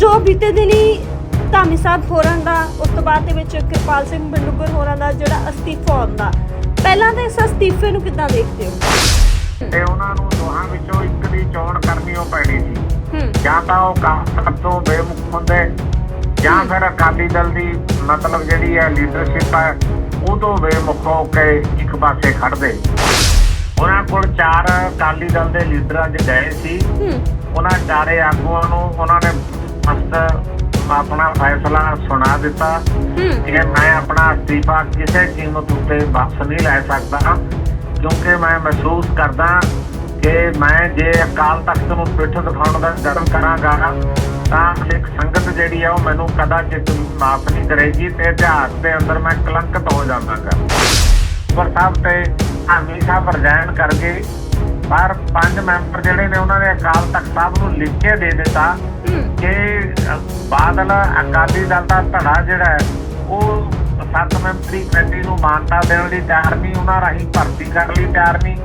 ਜੋ ਬੀਤੇ ਦਿਨੀ ਧਾਮੀ ਸਾਹਿਬ ਹੋਰਾਂ ਦਾ ਉਸ ਤੋਂ ਬਾਅਦ ਦੇ ਵਿੱਚ ਕਿਰਪਾਲ ਸਿੰਘ ਬੰਡੂਗਰ ਹੋਰਾਂ ਦਾ ਜਿਹੜਾ ਅਸਤੀਫਾ ਆਉਂਦਾ। ਪਹਿਲਾਂ ਤਾਂ ਇਸ ਅਸਤੀਫੇ ਨੂੰ ਕਿੱਦਾਂ ਦੇਖਦੇ ਹੋ? ਤੇ ਉਹਨਾਂ ਨੂੰ ਦੋਹਾਂ ਵਿੱਚੋਂ ਇੱਕ ਦੀ ਚੋਣ ਕਰਨੀ ਉਹ ਪੈਣੀ ਸੀ। ਜਾਂ ਤਾਂ ਉਹ ਕਾਂਗਰਸ ਤੋਂ ਬੇਮੁਖ ਹੁੰਦੇ ਜਾਂ ਫਿਰ ਅਕਾਲੀ ਦਲ ਦੀ ਮਤਲਬ ਜਿਹੜੀ ਹੈ ਲੀਡਰਸ਼ਿਪ ਹੈ ਉਹ ਤੋਂ ਬੇਮੁਖ ਹੋ ਕੇ ਇੱਕ ਪਾਸੇ ਖੜਦੇ ਉਹਨਾਂ ਕੋਲ ਚਾਰ ਅਕਾਲੀ ਦਲ ਦੇ ਲੀਡਰ ਅੱਜ ਗਏ ਸੀ। ਉਹਨਾਂ ਚਾਰੇ ਆਗੂਆਂ ਨੂੰ ਉਹਨਾਂ ਨੇ ਮਸਤ ਆਪਣਾ ਫੈਸਲਾ ਸੁਣਾ ਦਿੱਤਾ। ਕਿ ਮੈਂ ਆਪਣਾ ਅਸਤੀਫਾ ਕਿਸੇ ਕੀਮਤ ਉੱਤੇ ਵਾਪਸ ਨਹੀਂ ਲੈ ਸਕਦਾ। ਕਿਉਂਕਿ ਮੈਂ ਮਹਿਸੂਸ ਕਰਦਾ ਕਿ ਮੈਂ ਜੇ ਅਕਾਲ ਤਖਤ ਨੂੰ ਪਿੱਠ ਦਿਖਾਉਣ ਦਾ ਜਨਮ ਕਰਾਂਗਾ ਤਾਂ ਸਿੱਖ ਸੰਗਤ ਜਿਹੜੀ ਆ ਉਹ ਮੈਨੂੰ ਕਦਾਚਿਤ ਮਾਫ ਨਹੀਂ ਕਰੇਗੀ ਤੇ ਇਤਿਹਾਸ ਦੇ ਅੰਦਰ ਮੈਂ ਕਲੰਕਿਤ ਹੋ ਜਾਵਾਂਗਾ ਪਰ ਸਾਹਿਬ ਤੇ ਆਮੀ ਸਾਹਿਬ ਰਿਜ਼ਾਈਨ ਕਰ ਗਏ ਪਰ ਪੰਜ ਮੈਂਬਰ ਜਿਹੜੇ ਨੇ ਉਹਨਾਂ ਨੇ ਅਕਾਲ ਤਖਤ ਸਾਹਿਬ ਨੂੰ ਲਿਖ ਕੇ ਦੇ ਦਿੱਤਾ। ਕਿ ਬਾਦਲ ਅਕਾਲੀ ਦਲ ਦਾ ਧੜਾ ਜਿਹੜਾ ਹੈ ਉਹ ਸੱਤ ਮੈਂਬਰੀ ਕਮੇਟੀ ਨੂੰ ਮਾਨਤਾ ਦੇਣ ਲਈ ਤਿਆਰ ਨਹੀਂ ਉਹਨਾਂ ਰਾਹੀਂ ਭਰਤੀ ਕਰਨ ਲਈ ਤਿਆਰ ਨਹੀਂ।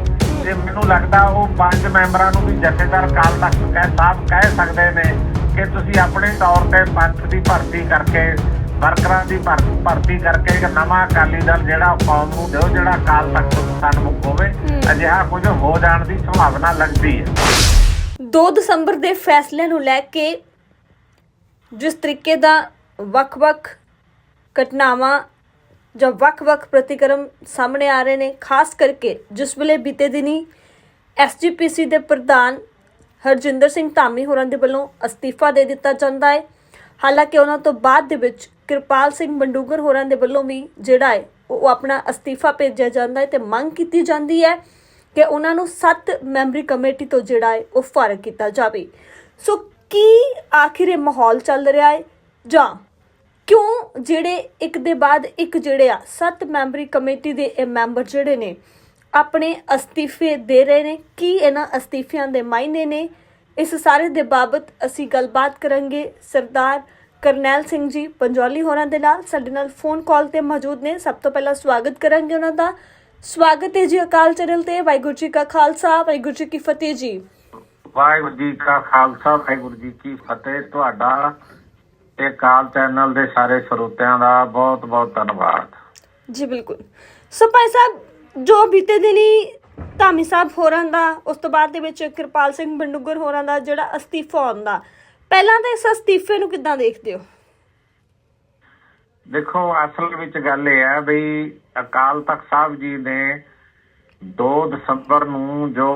ਤੇ ਮੈਨੂੰ ਲੱਗਦਾ ਉਹ ਪੰਜ ਮੈਂਬਰਾਂ ਨੂੰ ਵੀ ਜਥੇਦਾਰ ਅਕਾਲ ਤਖਤ ਕਹਿ ਸਾਹਿਬ ਕਹਿ ਸਕਦੇ ਨੇ ਕਿ ਤੁਸੀਂ ਆਪਣੇ ਤੌਰ ਤੇ ਪੰਥ ਦੀ ਭਰਤੀ ਕਰਕੇ ਵਰਕਰਾਂ ਦੀ ਭਰ- ਭਰਤੀ ਕਰਕੇ ਇੱਕ ਨਵਾਂ ਅਕਾਲੀ ਦਲ ਜਿਹੜਾ ਕੌਮ ਨੂੰ ਦਿਓ ਜਿਹੜਾ ਅਕਾਲ ਤਖਤ ਤੋਂ ਸਨਮੁਖ ਹੋਵੇ। ਅਜਿਹਾ ਕੁਝ ਹੋ ਜਾਣ ਦੀ ਸੰਭਾਵਨਾ ਲੱਗਦੀ ਹੈ। 2 ਦਸੰਬਰ ਦੇ ਫੈਸਲੇ ਨੂੰ ਲੈ ਕੇ ਜਿਸ ਤਰੀਕੇ ਦਾ ਵੱਖ-ਵੱਖ ਘਟਨਾਵਾਂ ਜਾਂ ਵੱਖ-ਵੱਖ ਪ੍ਰਤੀਕਰਮ ਸਾਹਮਣੇ ਆ ਰਹੇ ਨੇ, ਖਾਸ ਕਰਕੇ ਜਿਸ ਵੇਲੇ ਬੀਤੇ ਦਿਨੀ ਐਸਜੀਪੀਸੀ ਦੇ ਪ੍ਰਧਾਨ ਹਰਜਿੰਦਰ ਸਿੰਘ ਧਾਮੀ ਹੋਰਾਂ ਦੇ ਵੱਲੋਂ ਅਸਤੀਫਾ ਦੇ ਦਿੱਤਾ ਜਾਂਦਾ ਹੈ। ਹਾਲਾਂਕਿ ਉਹਨਾਂ ਤੋਂ ਬਾਅਦ ਦੇ ਵਿੱਚ ਕਿਰਪਾਲ ਸਿੰਘ ਬੰਡੂਗਰ ਹੋਰਾਂ ਦੇ ਵੱਲੋਂ ਵੀ ਜਿਹੜਾ ਹੈ, ਉਹ ਆਪਣਾ ਅਸਤੀਫਾ ਭੇਜਿਆ ਜਾਂਦਾ ਹੈ ਤੇ ਮੰਗ ਕੀਤੀ ਜਾਂਦੀ ਹੈ ਕਿ ਉਹਨਾਂ ਨੂੰ ਸੱਤ ਮੈਂਬਰੀ ਕਮੇਟੀ ਤੋਂ ਜਿਹੜਾ ਹੈ ਉਹ ਫ਼ਰਕ ਕੀਤਾ ਜਾਵੇ। ਸੋ ਕੀ ਆਖਿਰ ਇਹ ਮਾਹੌਲ ਚੱਲ ਰਿਹਾ ਹੈ? ਜਾਂ ਕਿਉਂ ਜਿਹੜੇ ਇੱਕ ਦੇ ਬਾਅਦ ਇੱਕ ਜਿਹੜੇ ਆ, ਸੱਤ ਮੈਂਬਰੀ ਕਮੇਟੀ ਦੇ ਇਹ ਮੈਂਬਰ ਜਿਹੜੇ ਨੇ, ਆਪਣੇ ਅਸਤੀਫੇ ਦੇ ਰਹੇ ਨੇ? ਕੀ ਇਹਨਾਂ ਅਸਤੀਫਿਆਂ ਦੇ ਮਾਇਨੇ ਨੇ? ਇਸ ਸਾਰੇ ਦੇ ਬਾਬਤ ਅਸੀਂ ਗੱਲਬਾਤ ਕਰਾਂਗੇ ਸਰਦਾਰ ਕਰਨੈਲ ਸਿੰਘ ਜੀ ਪੰਜੌਲੀ ਹੋਰਾਂ ਦੇ ਨਾਲ। ਸਾਡੇ ਨਾਲ ਫੋਨ ਕਾਲ ਤੇ ਮੌਜੂਦ ਨੇ। ਸਭ ਤੋਂ ਪਹਿਲਾਂ ਸਵਾਗਤ ਕਰਾਂਗੇ ਉਹਨਾਂ ਦਾ। ਸਵਾਗਤ ਹੈ ਜੀ ਅਕਾਲ ਚੈਨਲ ਤੇ। ਵਾਹਿਗੁਰੂ ਜੀ ਕਾ ਖਾਲਸਾ ਵਾਹਿਗੁਰੂ ਜੀ ਕੀ ਫਤਿਹ ਜੀ। ਵਾਹਿਗੁਰੂ ਜੀ ਕਾ ਖਾਲਸਾ ਵਾਹਿਗੁਰੂ ਜੀ ਕੀ ਫਤਿਹ। ਤੁਹਾਡਾ ਤੇ ਕਾਲ ਚੈਨਲ ਦੇ ਸਾਰੇ ਸਰੋਤਿਆਂ ਦਾ ਬਹੁਤ ਬਹੁਤ ਧੰਨਵਾਦ। ਜੀ ਬਿਲਕੁਲ। ਸੋ ਭਾਈ ਸਾਹਿਬ ਜੋ ਬੀਤੇ ਦਿਨੀ ਧਾਮੀ ਸਾਹਿਬ ਹੋਰਾਂ ਦਾ ਉਸ ਤੋਂ ਬਾਅਦ ਦੇ ਵਿੱਚ ਕਿਰਪਾਲ ਸਿੰਘ ਬੰਡੂਗਰ ਹੋਰਾਂ ਦਾ ਜਿਹੜਾ ਅਸਤੀਫਾ ਆਉਂਦਾ ਪਹਿਲਾਂ ਤਾਂ ਇਸ ਅਸਤੀਫੇ ਨੂੰ ਕਿੱਦਾਂ ਦੇਖਦੇ ਹੋ? ਦੇਖੋ ਅਸਲ ਵਿੱਚ ਗੱਲ ਇਹ ਹੈ ਵੀ ਅਕਾਲ ਤਖਤ ਸਾਹਿਬ ਜੀ ਨੇ 2 ਦਸੰਬਰ ਨੂੰ ਜੋ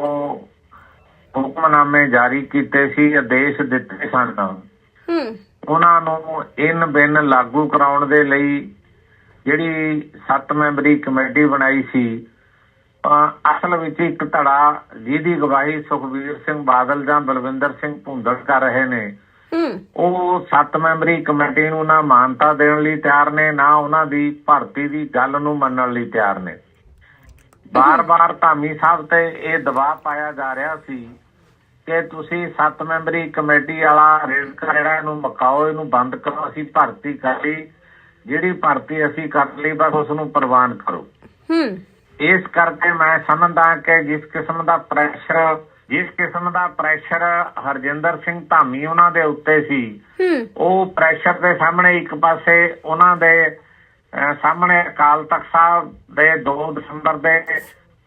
ਹੁਕਮਨਾਮੇ ਜਾਰੀ ਕੀਤੇ ਸੀ ਆਦੇਸ਼ ਦਿੱਤੇ ਸਨ। ਹੂੰ। ਉਹਨਾਂ ਨੂੰ ਇਨ ਬਿਨ ਲਾਗੂ ਕਰਾਉਣ ਦੇ ਲਈ ਜਿਹੜੀ 7 ਮੈਂਬਰੀ ਕਮੇਟੀ ਬਣਾਈ ਸੀ ਅਸਲ ਵਿੱਚ ਇੱਕ ਧੜਾ ਜਿਹਦੀ ਗਵਾਹੀ ਸੁਖਬੀਰ ਸਿੰਘ ਬਾਦਲ ਜਾਂ ਬਲਵਿੰਦਰ ਸਿੰਘ ਭੁੰਦੜ ਕਰ ਰਹੇ ਨੇ। ਉਹ 7 ਮੈਂਬਰੀ ਕਮੇਟੀ ਨੂੰ ਨਾ ਮਾਨਤਾ ਦੇਣ ਲਈ ਤਿਆਰ ਨੇ ਨਾ ਉਹਨਾਂ ਦੀ ਭਰਤੀ ਦੀ ਗੱਲ ਨੂੰ ਮੰਨਣ ਲਈ ਤਿਆਰ ਨੇ। ਬਾਰ-ਬਾਰ ਧਾਮੀ ਸਾਹਿਬ ਤੇ ਇਹ ਦਬਾਅ ਪਾਇਆ ਜਾ ਰਿਹਾ ਸੀ ਕਿ ਤੁਸੀਂ 7 ਮੈਂਬਰੀ ਕਮੇਟੀ ਵਾਲਾ ਰੇਡਕਾ ਜਿਹੜਾ ਇਹਨੂੰ ਮਕਾਓ ਇਹਨੂੰ ਬੰਦ ਕਰੋ ਅਸੀਂ ਭਰਤੀ ਕਰ ਲਈ। ਜਿਹੜੀ ਭਰਤੀ ਅਸੀਂ ਕਰ ਲਈ ਬਸ ਉਸ ਨੂੰ ਪ੍ਰਵਾਨ ਕਰੋ। ਹੂੰ। ਇਸ ਕਰਕੇ ਮੈਂ ਸਮਝਦਾ ਕਿ ਜਿਸ ਕਿਸਮ ਦਾ ਪ੍ਰੈਸ਼ਰ ਜਿਸ ਕਿਸਮ ਦਾ ਪ੍ਰੈਸ਼ਰ ਹਰਜਿੰਦਰ ਸਿੰਘ ਧਾਮੀ ਉਹਨਾਂ ਦੇ ਉੱਤੇ ਸੀ ਉਹ ਪ੍ਰੈਸ਼ਰ ਦੇ ਸਾਹਮਣੇ ਇੱਕ ਪਾਸੇ ਉਹਨਾਂ ਦੇ ਸਾਹਮਣੇ ਅਕਾਲ ਤਖਤ ਸਾਹਿਬ ਦੇ 2 ਦਸੰਬਰ ਦੇ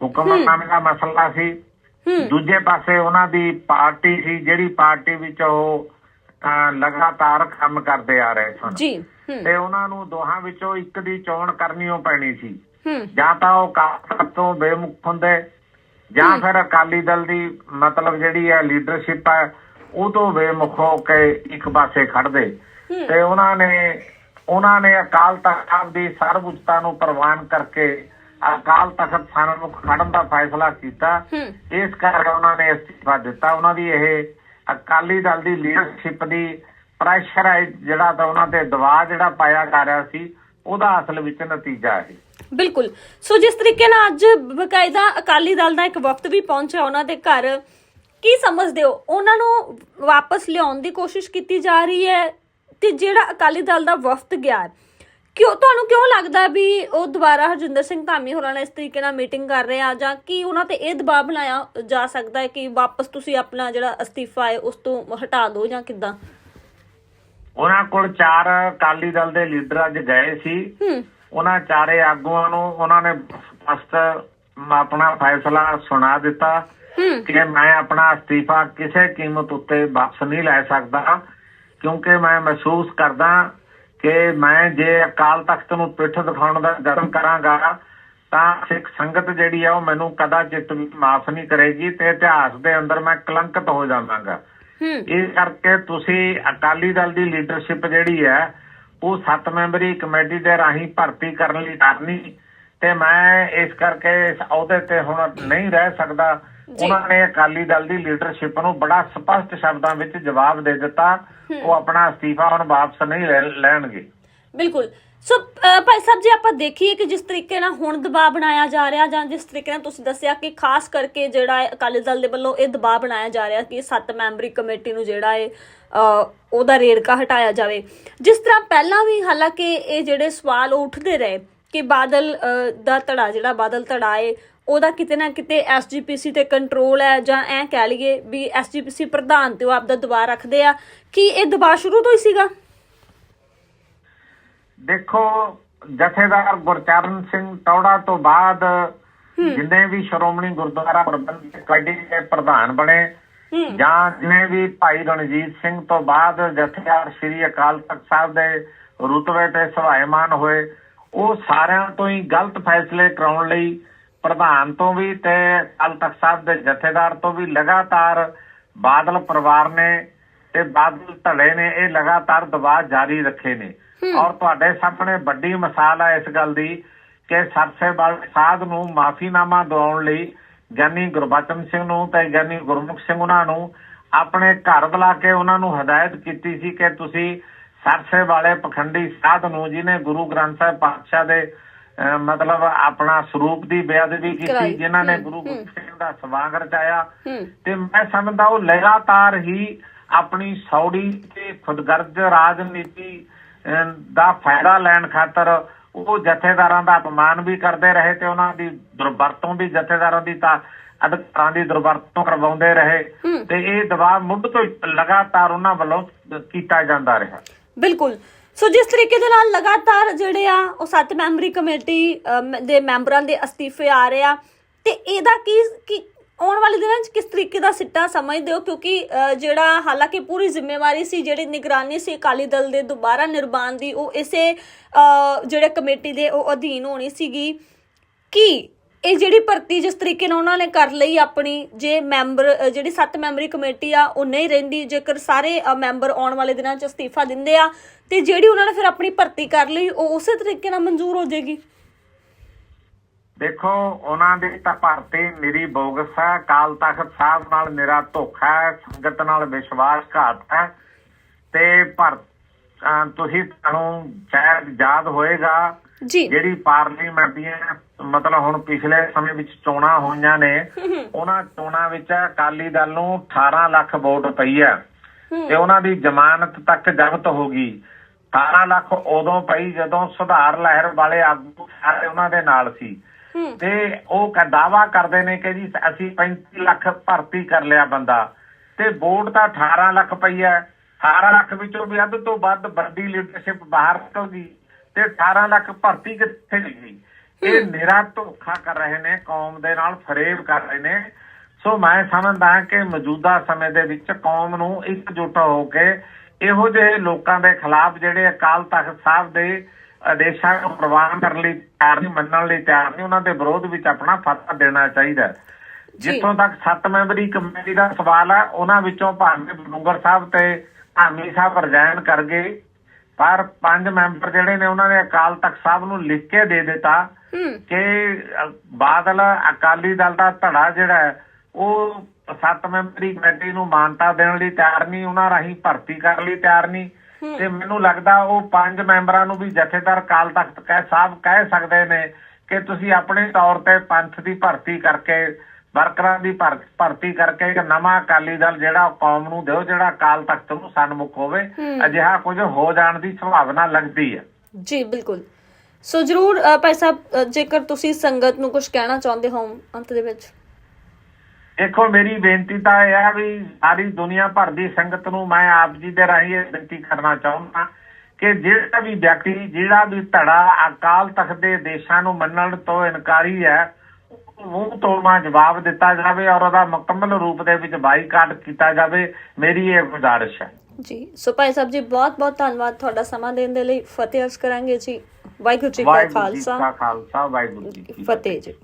ਹੁਕਮਨਾਮੇ ਦਾ ਮਸਲਾ ਸੀ। ਦੂਜੇ ਪਾਸੇ ਉਹਨਾਂ ਦੀ ਪਾਰਟੀ ਸੀ ਜਿਹੜੀ ਪਾਰਟੀ ਵਿੱਚ ਉਹ ਲਗਾਤਾਰ ਕੰਮ ਕਰਦੇ ਆ ਰਹੇ ਸਨ। ਜੀ ਤੇ ਉਹਨਾਂ ਨੂੰ ਦੋਹਾਂ ਵਿੱਚੋਂ ਇੱਕ ਦੀ ਚੋਣ ਕਰਨੀ ਉਹ ਪੈਣੀ ਸੀ। ਜਾਂ ਤਾਂ ਉਹ ਕਾਂਗਰਸ ਤੋਂ ਬੇਮੁਖ ਹੁੰਦੇ ਜਾਂ ਫਿਰ ਅਕਾਲੀ ਦਲ ਦੀ ਮਤਲਬ ਜਿਹੜੀ ਹੈ ਲੀਡਰਸ਼ਿਪ ਹੈ ਉਹ ਤੋਂ ਬੇਮੁਖ ਹੋ ਕੇ ਇੱਕ ਪਾਸੇ ਖੜਦੇ। ਤੇ ਉਹਨਾਂ ਨੇ ਉਹਨਾਂ ਨੇ ਅਕਾਲ ਤਖਤ ਦੀ ਸਰਵਉੱਚਤਾ ਨੂੰ ਪ੍ਰਵਾਨ ਕਰਕੇ ਅਕਾਲ ਤਖਤ ਸਨਮੁਖ ਖੜਨ ਦਾ ਫੈਸਲਾ ਕੀਤਾ। ਇਸ ਕਰਕੇ ਉਹਨਾਂ ਨੇ ਅਸਤੀਫਾ ਦਿੱਤਾ। ਉਹਨਾਂ ਦੀ ਇਹ ਅਕਾਲੀ ਦਲ ਦੀ ਲੀਡਰਸ਼ਿਪ ਦੀ ਪ੍ਰੈਸ਼ਰ ਹੈ ਜਿਹੜਾ ਤਾਂ ਉਹਨਾਂ ਤੇ ਦਬਾਅ ਜਿਹੜਾ ਪਾਇਆ ਜਾ ਰਿਹਾ ਸੀ ਉਹਦਾ ਅਸਲ ਵਿੱਚ ਨਤੀਜਾ ਹੈ ਬਿਲਕੁਲ। ਸੋ ਜਿਸ ਤਰੀਕੇ ਨਾਲ ਅੱਜ ਬਕਾਇਦਾ ਅਕਾਲੀ ਦਲ ਦਾ ਇੱਕ ਵਫਦ ਵੀ ਪਹੁੰਚਿਆ ਉਹਨਾਂ ਦੇ ਘਰ, ਕੀ ਸਮਝਦੇ ਹੋ? ਉਹਨਾਂ ਨੂੰ ਵਾਪਸ ਲਿਆਉਣ ਦੀ ਕੋਸ਼ਿਸ਼ ਕੀਤੀ ਜਾ ਰਹੀ ਹੈ ਤੇ ਜਿਹੜਾ ਅਕਾਲੀ ਦਲ ਦਾ ਵਫਦ ਗਿਆ ਕਿਉਂ ਤੁਹਾਨੂੰ ਕਿਉਂ ਲੱਗਦਾ ਵੀ ਉਹ ਦੁਬਾਰਾ ਹਰਜਿੰਦਰ ਸਿੰਘ ਧਾਮੀ ਹੋਰਾਂ ਨਾਲ ਇਸ ਤਰੀਕੇ ਨਾਲ ਮੀਟਿੰਗ ਕਰ ਰਹੇ ਆ ਜਾਂ ਕੀ ਉਹਨਾਂ ਤੇ ਇਹ ਦਬਾਅ ਬਣਾਇਆ ਜਾ ਸਕਦਾ ਹੈ ਕਿ ਵਾਪਸ ਤੁਸੀਂ ਆਪਣਾ ਜਿਹੜਾ ਅਸਤੀਫਾ ਹੈ ਉਸ ਤੋਂ ਹਟਾ ਦਿਓ ਜਾਂ ਕਿਦਾਂ? ਉਹਨਾਂ ਕੋਲ ਚਾਰ ਅਕਾਲੀ ਦਲ ਦੇ ਲੀਡਰ ਅੱਜ ਗਏ ਸੀ। ਉਹਨਾਂ ਚਾਰੇ ਆਗੂਆਂ ਨੂੰ ਉਹਨਾਂ ਨੇ ਸਪਸ਼ਟ ਆਪਣਾ ਫੈਸਲਾ ਸੁਣਾ ਦਿੱਤਾ ਕਿ ਮੈਂ ਆਪਣਾ ਅਸਤੀਫਾ ਕਿਸੇ ਕੀਮਤ ਉੱਤੇ ਵਾਪਸ ਨਹੀਂ ਲੈ ਸਕਦਾ ਕਿਉਂਕਿ ਮੈਂ ਮਹਿਸੂਸ ਕਰਦਾ ਕਿ ਮੈਂ ਜੇ ਅਕਾਲ ਤਖਤ ਨੂੰ ਪਿੱਠ ਦਿਖਾਉਣ ਦਾ ਯਤਨ ਕਰਾਂਗਾ ਤਾਂ ਸਿੱਖ ਸੰਗਤ ਜਿਹੜੀ ਆ ਉਹ ਮੈਨੂੰ ਕਦਾਚਿਤ ਵੀ ਮਾਫ ਨਹੀਂ ਕਰੇਗੀ ਤੇ ਇਤਿਹਾਸ ਦੇ ਅੰਦਰ ਮੈਂ ਕਲੰਕਿਤ ਹੋ ਜਾਵਾਂਗਾ। ਇਸ ਕਰਕੇ ਤੁਸੀਂ ਅਕਾਲੀ ਦਲ ਦੀ ਲੀਡਰਸ਼ਿਪ ਜਿਹੜੀ ਹੈ ਉਹ ਸੱਤ ਮੈਂਬਰੀ ਕਮੇਟੀ ਦੇ ਰਾਹੀਂ ਭਰਤੀ ਕਰਨ ਲਈ ਕਰਨੀ ਤੇ ਮੈਂ ਇਸ ਕਰਕੇ ਇਸ ਅਹੁਦੇ ਤੇ ਹੁਣ ਨਹੀਂ ਰਹਿ ਸਕਦਾ। ਉਹਨਾਂ ਨੇ ਅਕਾਲੀ ਦਲ ਦੀ ਲੀਡਰਸ਼ਿਪ ਨੂੰ ਬੜਾ ਸਪਸ਼ਟ ਸ਼ਬਦਾਂ ਵਿੱਚ ਜਵਾਬ ਦੇ ਦਿੱਤਾ। ਉਹ ਆਪਣਾ ਅਸਤੀਫਾ ਹੁਣ ਵਾਪਸ ਨਹੀਂ ਲੈਣਗੇ। ਬਿਲਕੁਲ। ਸੋ ਭਾਈ ਸਾਹਿਬ, ਜੀ ਆਪਾਂ ਦੇਖੀਏ ਕਿ ਜਿਸ ਤਰੀਕੇ ਨਾਲ ਹੁਣ ਦਬਾਅ ਬਣਾਇਆ ਜਾ ਰਿਹਾ ਜਾਂ ਜਿਸ ਤਰੀਕੇ ਨਾਲ ਤੁਸੀਂ ਦੱਸਿਆ ਕਿ ਖਾਸ ਕਰਕੇ ਜਿਹੜਾ ਹੈ ਅਕਾਲੀ ਦਲ ਦੇ ਵੱਲੋਂ ਇਹ ਦਬਾਅ ਬਣਾਇਆ ਜਾ ਰਿਹਾ ਕਿ ਸੱਤ ਮੈਂਬਰੀ ਕਮੇਟੀ ਨੂੰ ਜਿਹੜਾ ਹੈ ਉਹਦਾ ਰੇੜਕਾ ਹਟਾਇਆ ਜਾਵੇ। ਜਿਸ ਤਰ੍ਹਾਂ ਪਹਿਲਾਂ ਵੀ ਹਾਲਾਂਕਿ ਇਹ ਜਿਹੜੇ ਸਵਾਲ ਉਹ ਉੱਠਦੇ ਰਹੇ ਕਿ ਬਾਦਲ ਦਾ ਧੜਾ, ਜਿਹੜਾ ਬਾਦਲ ਧੜਾ ਹੈ ਉਹਦਾ ਕਿਤੇ ਨਾ ਕਿਤੇ ਐਸਜੀਪੀਸੀ ਤੇ ਕੰਟਰੋਲ ਹੈ ਜਾਂ ਐ ਕਹਿ ਲਈਏ ਵੀ ਐਸਜੀਪੀਸੀ ਪ੍ਰਧਾਨ ਤੇ ਉਹ ਆਪਦਾ ਦਬਾਅ ਰੱਖਦੇ ਆ। ਕਿ ਇਹ ਦਬਾਅ ਸ਼ੁਰੂ ਤੋਂ ਹੀ ਸੀਗਾ? ਦੇਖੋ ਜਥੇਦਾਰ ਗੁਰਚਰਨ ਸਿੰਘ ਟੌੜਾ ਤੋਂ ਬਾਅਦ ਜਿੰਨੇ ਵੀ ਸ਼੍ਰੋਮਣੀ ਗੁਰਦੁਆਰਾ ਪ੍ਰਬੰਧਕ ਕਮੇਟੀ ਦੇ ਪ੍ਰਧਾਨ ਬਣੇ ਜਾਂ ਜਿਨੇ ਵੀ ਭਾਈ ਰਣਜੀਤ ਸਿੰਘ ਤੋਂ ਬਾਅਦ ਜਥੇਦਾਰ ਸ੍ਰੀ ਅਕਾਲ ਤਖਤ ਸਾਹਿਬ ਦੇ ਰੁਤਬੇ ਤੇ ਸਹਾਇਮਾਨ ਹੋਏ ਉਹ ਸਾਰਿਆਂ ਤੋਂ ਹੀ ਗਲਤ ਫੈਸਲੇ ਕਰਾਉਣ ਲਈ ਪ੍ਰਧਾਨ ਤੋਂ ਵੀ ਤੇ ਅਕਾਲ ਤਖਤ ਸਾਹਿਬ ਦੇ ਜਥੇਦਾਰ ਤੋਂ ਵੀ ਲਗਾਤਾਰ ਬਾਦਲ ਪਰਿਵਾਰ ਨੇ ਤੇ ਬਾਦਲ ਧੜੇ ਨੇ ਇਹ ਲਗਾਤਾਰ ਦਬਾਅ ਜਾਰੀ ਰੱਖੇ ਨੇ। ਔਰ ਤੁਹਾਡੇ ਸਾਹਮਣੇ ਵੱਡੀ ਮਿਸਾਲ ਹੈ ਇਸ ਗੱਲ ਦੀ ਕਿ ਸਰਸੇਵਾਲ ਸਾਧ ਨੂੰ ਮਾਫੀਨਾਮਾ ਦਿਵਾਉਣ ਲਈ ਗਿਆਨੀ ਗੁਰਬਚਨ ਸਿੰਘ ਨੂੰ ਤੇ ਗਿਆਨੀ ਗੁਰਮੁਖ ਸਿੰਘ ਉਹਨਾਂ ਨੂੰ ਆਪਣੇ ਘਰ ਬੁਲਾ ਕੇ ਉਹਨਾਂ ਨੂੰ ਹਦਾਇਤ ਕੀਤੀ ਸੀ ਕਿ ਤੁਸੀਂ ਸਰਸੇ ਵਾਲੇ ਪਖੰਡੀ ਸਾਧ ਨੂੰ ਜਿਹਨੇ ਗੁਰੂ ਗ੍ਰੰਥ ਸਾਹਿਬ ਪਾਤਸ਼ਾਹ ਦੇ ਮਤਲਬ ਆਪਣਾ ਸਰੂਪ ਦੀ ਬੇਅਦਬੀ। ਕੀਤੀ ਜਿਨ੍ਹਾਂ ਨੇ ਗੁਰੂ। ਗੋਬਿੰਦ ਸਿੰਘ ਦਾ ਸਵਾਗਤ ਰਚਾਇਆ ਤੇ ਮੈਂ ਸਮਝਦਾ ਉਹ ਲਗਾਤਾਰ ਹੀ ਆਪਣੀ ਸੌੜੀ ਤੇ ਖੁਦਗਰਜ਼ ਰਾਜਨੀਤੀ ਦਾ ਫਾਇਦਾ ਲੈਣ ਖਾਤਰ ਉਹ ਜਥੇਦਾਰਾਂ ਦਾ ਅਪਮਾਨ ਵੀ ਕਰਦੇ ਰਹੇ ਤੇ ਉਹਨਾਂ ਦੀ ਦੁਰਵਰਤੋਂ ਵੀ ਜਥੇਦਾਰਾਂ ਦੀ ਤਾਂ ਅਧਿਕਾਰਾਂ ਦੀ ਦੁਰਵਰਤੋਂ ਕਰਵਾਉਂਦੇ ਰਹੇ। ਤੇ ਇਹ ਦਬਾਅ ਮੁੱਢ ਤੋਂ ਲਗਾਤਾਰ ਉਹਨਾਂ ਵੱਲੋਂ ਕੀਤਾ ਜਾਂਦਾ ਰਿਹਾ ਬਿਲਕੁਲ ਸੋ ਜਿਸ ਤਰੀਕੇ ਦੇ ਨਾਲ ਲਗਾਤਾਰ ਜਿਹੜੇ ਆ ਉਹ ਸੱਤ ਮੈਂਬਰੀ ਕਮੇਟੀ ਦੇ ਮੈਂਬਰਾਂ ਦੇ ਅਸਤੀਫੇ ਆ ਰਹੇ ਆ ਤੇ ਇਹਦਾ ਕੀ ਆਉਣ ਵਾਲੇ ਦਿਨਾਂ 'ਚ ਕਿਸ ਤਰੀਕੇ ਦਾ ਸਿੱਟਾ ਸਮਝਦੇ ਹੋ? ਕਿਉਂਕਿ ਜਿਹੜਾ ਹਾਲਾਂਕਿ ਪੂਰੀ ਜ਼ਿੰਮੇਵਾਰੀ ਸੀ, ਜਿਹੜੀ ਨਿਗਰਾਨੀ ਸੀ ਅਕਾਲੀ ਦਲ ਦੇ ਦੁਬਾਰਾ ਨਿਰਮਾਣ ਦੀ, ਉਹ ਇਸੇ ਜਿਹੜੇ ਕਮੇਟੀ ਦੇ ਉਹ ਅਧੀਨ ਹੋਣੀ ਸੀਗੀ। ਕੀ ਇਹ ਜਿਹੜੀ ਭਰਤੀ ਜਿਸ ਤਰੀਕੇ ਨਾਲ ਉਹਨਾਂ ਨੇ ਕਰ ਲਈ ਆਪਣੀ, ਜੇ ਮੈਂਬਰ ਜਿਹੜੀ ਸੱਤ ਮੈਂਬਰੀ ਕਮੇਟੀ ਆ, ਉਹ ਨਹੀਂ ਰਹਿੰਦੀ, ਜੇਕਰ ਸਾਰੇ ਮੈਂਬਰ ਆਉਣ ਵਾਲੇ ਦਿਨਾਂ 'ਚ ਅਸਤੀਫਾ ਦਿੰਦੇ ਆ, ਤੇ ਜਿਹੜੀ ਉਹਨਾਂ ਨੇ ਫਿਰ ਆਪਣੀ ਭਰਤੀ ਕਰ ਲਈ, ਉਹ ਉਸੇ ਤਰੀਕੇ ਨਾਲ ਮਨਜ਼ੂਰ ਹੋ ਜਾਏਗੀ? ਦੇਖੋ ਉਹਨਾਂ ਦੀ ਤਾਂ ਭਰਤੀ ਨਿਰੀ ਬੋਗਸ ਹੈ ਕਾਲ ਤਖਤ ਸਾਹਿਬ ਨਾਲ ਨਿਰਾ ਧੋਖਾ ਹੈ ਸੰਗਤ ਨਾਲ ਵਿਸ਼ਵਾਸਘਾਤ ਹੈ। ਤੇ ਅਹ ਤੁਸੀਂ ਤੁਹਾਨੂੰ ਸ਼ਾਇਦ ਯਾਦ ਹੋਏਗਾ ਜਿਹੜੀ ਪਾਰਲੀਮੈਂਟ ਦੀਆਂ ਮਤਲਬ ਹੁਣ ਪਿਛਲੇ ਸਮੇਂ ਵਿੱਚ ਚੋਣਾਂ ਹੋਈਆਂ ਨੇ ਉਹਨਾਂ ਚੋਣਾਂ ਵਿੱਚ ਅਕਾਲੀ ਦਲ ਨੂੰ 18 ਲੱਖ ਵੋਟ ਪਈ ਹੈ। ਤੇ ਉਹਨਾਂ ਦੀ ਜ਼ਮਾਨਤ ਤੱਕ ਜ਼ਬਤ ਹੋ ਗਈ। 18 ਲੱਖ ਉਦੋਂ ਪਈ ਜਦੋਂ ਸੁਧਾਰ ਲਹਿਰ ਵਾਲੇ ਆਗੂ ਸਾਰੇ ਉਹਨਾਂ ਦੇ ਨਾਲ ਸੀ। ਤੇ ਉਹ ਕ ਦਾਵਾ ਕਰਦੇ ਨੇ ਕਿ ਜੀ ਅਸੀਂ 35 ਲੱਖ ਭਰਤੀ ਕਰ ਲਿਆ ਬੰਦਾ ਤੇ ਵੋਟ ਤਾਂ 18 ਲੱਖ ਪਈ ਹੈ। 18 ਲੱਖ ਵਿੱਚੋਂ ਵੀ ਅੱਧ ਤੋਂ ਵੱਧ ਵੱਡੀ ਲੀਡਰਸ਼ਿਪ ਬਾਹਰ ਨਿਕਲ ਗਈ ਤੇ 18 ਲੱਖ ਭਰਤੀ ਕਿੱਥੇ ਗਈ ਇਹ ਨਿਰਾ ਧੋਖਾ ਕਰ ਰਹੇ ਨੇ ਕੌਮ ਦੇ ਨਾਲ ਫਰੇਬ ਕਰ ਰਹੇ ਨੇ। ਸੋ ਮੈਂ ਸਮਝਦਾ ਕਿ ਮੌਜੂਦਾ ਸਮੇਂ ਦੇ ਵਿੱਚ ਕੌਮ ਨੂੰ ਇਕਜੁੱਟ ਹੋ ਕੇ ਇਹੋ ਜਿਹੇ ਲੋਕਾਂ ਦੇ ਖਿਲਾਫ ਜਿਹੜੇ ਅਕਾਲ ਤਖਤ ਸਾਹਿਬ ਦੇ ਆਦੇਸ਼ਾਂ ਨੂੰ ਪ੍ਰਵਾਨ ਕਰਨ ਲਈ ਤਿਆਰ ਨਹੀਂ ਮੰਨਣ ਲਈ ਤਿਆਰ ਨਹੀਂ ਉਹਨਾਂ ਦੇ ਵਿਰੋਧ ਵਿੱਚ ਆਪਣਾ ਫਤਵਾ ਦੇਣਾ ਚਾਹੀਦਾ। ਜਿੱਥੋਂ ਤੱਕ ਸੱਤ ਮੈਂਬਰੀ ਕਮੇਟੀ ਦਾ ਸਵਾਲ ਹੈ ਉਹਨਾਂ ਵਿੱਚੋਂ ਭਾਵੇਂ ਬਨੂੰਗਰ ਸਾਹਿਬ ਤੇ ਧਾਮੀ ਸਾਹਿਬ ਰਿਜ਼ਾਈਨ ਕਰ ਗਏ ਪਰ ਪੰਜ ਮੈਂਬਰ ਜਿਹੜੇ ਨੇ ਉਹਨਾਂ ਨੇ ਅਕਾਲ ਤਖਤ ਸਾਹਿਬ ਨੂੰ ਲਿਖ ਕੇ ਦੇ ਦਿੱਤਾ ਕਿ ਬਾਦਲ ਅਕਾਲੀ ਦਲ ਦਾ ਧੜਾ ਜਿਹੜਾ ਉਹ ਸੱਤ ਮੈਂਬਰੀ ਕਮੇਟੀ ਨੂੰ ਮਾਨਤਾ ਦੇਣ ਲਈ ਤਿਆਰ ਨਹੀਂ ਉਹਨਾਂ ਰਾਹੀਂ ਭਰਤੀ ਕਰਨ ਲਈ ਤਿਆਰ ਨਹੀਂ। ਤੇ ਮੈਨੂੰ ਲੱਗਦਾ ਉਹ ਪੰਜ ਮੈਂਬਰਾਂ ਨੂੰ ਵੀ ਜਥੇਦਾਰ ਅਕਾਲ ਤਖਤ ਕਹਿ ਸਾਹਿਬ ਕਹਿ ਸਕਦੇ ਨੇ ਕਿ ਤੁਸੀਂ ਆਪਣੇ ਤੌਰ ਤੇ ਪੰਥ ਦੀ ਭਰਤੀ ਕਰਕੇ ਵਰਕਰਾਂ ਦੀ ਭਰ- ਭਰਤੀ ਕਰਕੇ ਇੱਕ ਨਵਾਂ ਅਕਾਲੀ ਦਲ ਜਿਹੜਾ ਕੌਮ ਨੂੰ ਦਿਓ ਜਿਹੜਾ ਅਕਾਲ ਤਖਤ ਨੂੰ ਸਨਮੁਖ ਹੋਵੇ। ਅਜਿਹਾ ਕੁਝ ਹੋ ਜਾਣ ਦੀ ਸੰਭਾਵਨਾ ਲੱਗਦੀ ਹੈ। ਜੀ ਬਿਲਕੁਲ। ਸੋ ਜਰੂਰ ਭਾਈ ਸਾਹਿਬ ਜੇਕਰ ਤੁਸੀਂ ਸੰਗਤ ਨੂੰ ਕੁਝ ਕਹਿਣਾ ਚਾਹੁੰਦੇ ਹੋ ਅੰਤ ਦੇ ਵਿੱਚ। ਦੇਖੋ ਮੇਰੀ ਬੇਨਤੀ ਤਾਂ ਇਹ ਹੈ ਵੀ ਸਾਰੀ ਦੁਨੀਆ ਭਰ ਦੀ ਸੰਗਤ ਨੂੰ ਮੈਂ ਆਪ ਜੀ ਦੇ ਰਾਹੀਂ ਇਹ ਬੇਨਤੀ ਕਰਨਾ ਚਾਹੁੰਦਾ ਕਿ ਜਿਹੜਾ ਵੀ ਵਿਅਕਤੀ ਜਿਹੜਾ ਵੀ ਧੜਾ ਅਕਾਲ ਤਖਤ ਦੇ ਦੇਸ਼ਾਂ ਨੂੰ ਮੰਨਣ ਤੋਂ ਇਨਕਾਰੀ ਹੈ ਉਹ ਤੋੜਮਾ ਜਵਾਬ ਦਿੱਤਾ ਜਾਵੇ ਔਰ ਉਹਦਾ ਮੁਕੰਮਲ ਰੂਪ ਦੇ ਵਿੱਚ ਬਾਈਕਾਟ ਕੀਤਾ ਜਾਵੇ ਮੇਰੀ ਇਹ ਗੁਜ਼ਾਰਿਸ਼ ਹੈ। ਜੀ ਸੋ ਭਾਈ ਸਾਹਿਬ ਜੀ ਬਹੁਤ ਬਹੁਤ ਧੰਨਵਾਦ ਤੁਹਾਡਾ ਸਮਾਂ ਦੇਣ ਦੇ ਲਈ। ਫਤਿਹ ਅਰਜ਼ ਕਰਾਂਗੇ ਜੀ। ਵਾਹਿਗੁਰੂ ਜੀ ਕਾ ਖਾਲਸਾ ਵਾਹਿਗੁਰੂ ਜੀ ਕੀ ਫਤਿਹ ਜੀ।